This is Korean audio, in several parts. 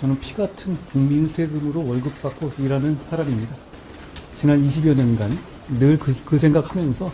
저는 피 같은 국민 세금으로 월급 받고 일하는 사람입니다. 지난 20여 년간 늘 그, 그 생각하면서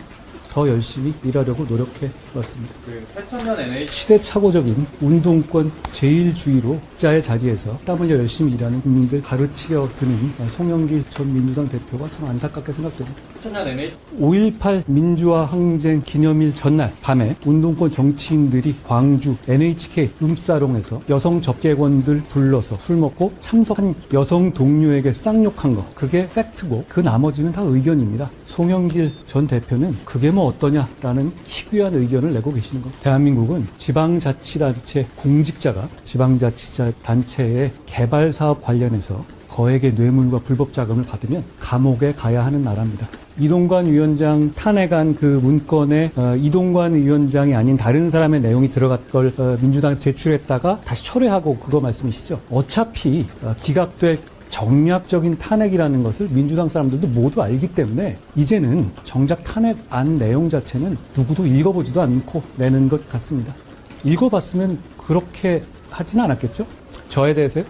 더 열심히 일하려고 노력해 왔습니다. 그 새천년 NH 시대착오적인 운동권 제일주의로 자의 자리에서 땀 흘려 열심히 일하는 국민들 가르치려 드는 송영길 전 민주당 대표가 참 안타깝게 생각됩니다. 새천년 NH 5.18 민주화 항쟁 기념일 전날 밤에 운동권 정치인들이 광주 NHK 룸사롱에서 여성 접객원들 불러서 술 먹고 참석한 여성 동료에게 쌍욕한 거 그게 팩트고 그 나머지는 다 의견입니다. 송영길 전 대표는 그게 뭐 어떠냐라는 희귀한 의견을 내고 계시는 겁니다. 대한민국은 지방자치단체 공직자가 지방자치단체의 개발 사업 관련해서 거액의 뇌물과 불법 자금을 받으면 감옥에 가야 하는 나라입니다. 이동관 위원장 탄핵안 그 문건에 어, 이동관 위원장이 아닌 다른 사람의 내용이 들어갈 걸 어, 민주당에서 제출했다가 다시 철회하고 그거 말씀이시죠? 어차피 어, 기각될 정략적인 탄핵이라는 것을 민주당 사람들도 모두 알기 때문에 이제는 정작 탄핵 안 내용 자체는 누구도 읽어보지도 않고 내는 것 같습니다. 읽어봤으면 그렇게 하지는 않았겠죠? 저에 대해서요?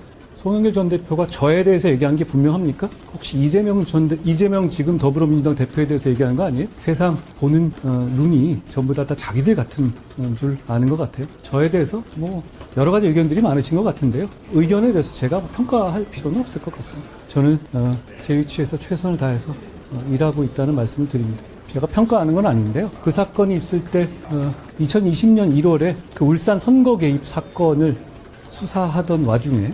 송영길 전 대표가 저에 대해서 얘기한 게 분명합니까? 혹시 이재명 전 대, 이재명 지금 더불어민주당 대표에 대해서 얘기하는 거 아니에요? 세상 보는 어, 눈이 전부 다, 다 자기들 같은 어, 줄 아는 것 같아요. 저에 대해서 뭐 여러 가지 의견들이 많으신 것 같은데요. 의견에 대해서 제가 평가할 필요는 없을 것 같습니다. 저는 어, 제 위치에서 최선을 다해서 어, 일하고 있다는 말씀을 드립니다. 제가 평가하는 건 아닌데요. 그 사건이 있을 때 어, 2020년 1월에 그 울산 선거 개입 사건을 수사하던 와중에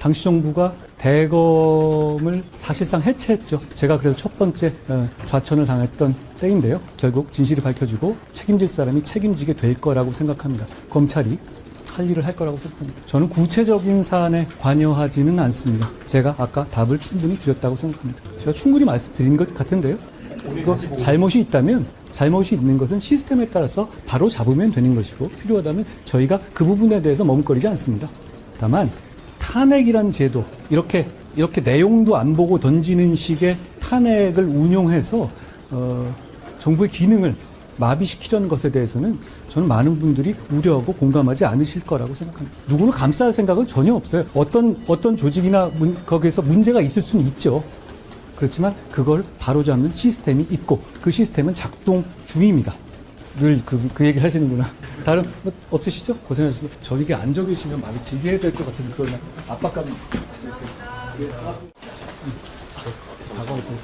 당시 정부가 대검을 사실상 해체했죠. 제가 그래서 첫 번째 어, 좌천을 당했던 때인데요. 결국 진실이 밝혀지고 책임질 사람이 책임지게 될 거라고 생각합니다. 검찰이 할 일을 할 거라고 생각합니다. 저는 구체적인 사안에 관여하지는 않습니다. 제가 아까 답을 충분히 드렸다고 생각합니다. 제가 충분히 말씀드린 것 같은데요. 이거 잘못이 있다면 잘못이 있는 것은 시스템에 따라서 바로 잡으면 되는 것이고 필요하다면 저희가 그 부분에 대해서 머뭇거리지 않습니다. 다만 탄핵이란 제도 이렇게 이렇게 내용도 안 보고 던지는 식의 탄핵을 운용해서 어, 정부의 기능을 마비시키려는 것에 대해서는 저는 많은 분들이 우려하고 공감하지 않으실 거라고 생각합니다. 누구를 감쌀 생각은 전혀 없어요. 어떤 어떤 조직이나 문- 거기에서 문제가 있을 수는 있죠. 그렇지만 그걸 바로잡는 시스템이 있고 그 시스템은 작동 중입니다. 늘 그 그 얘기를 하시는구나. 다른 뭐 없으시죠? 고생하셨습니다. 저에게 앉아 계시면 말을 길게 해야 될 것 같은 그런 압박감이. 다가오세요.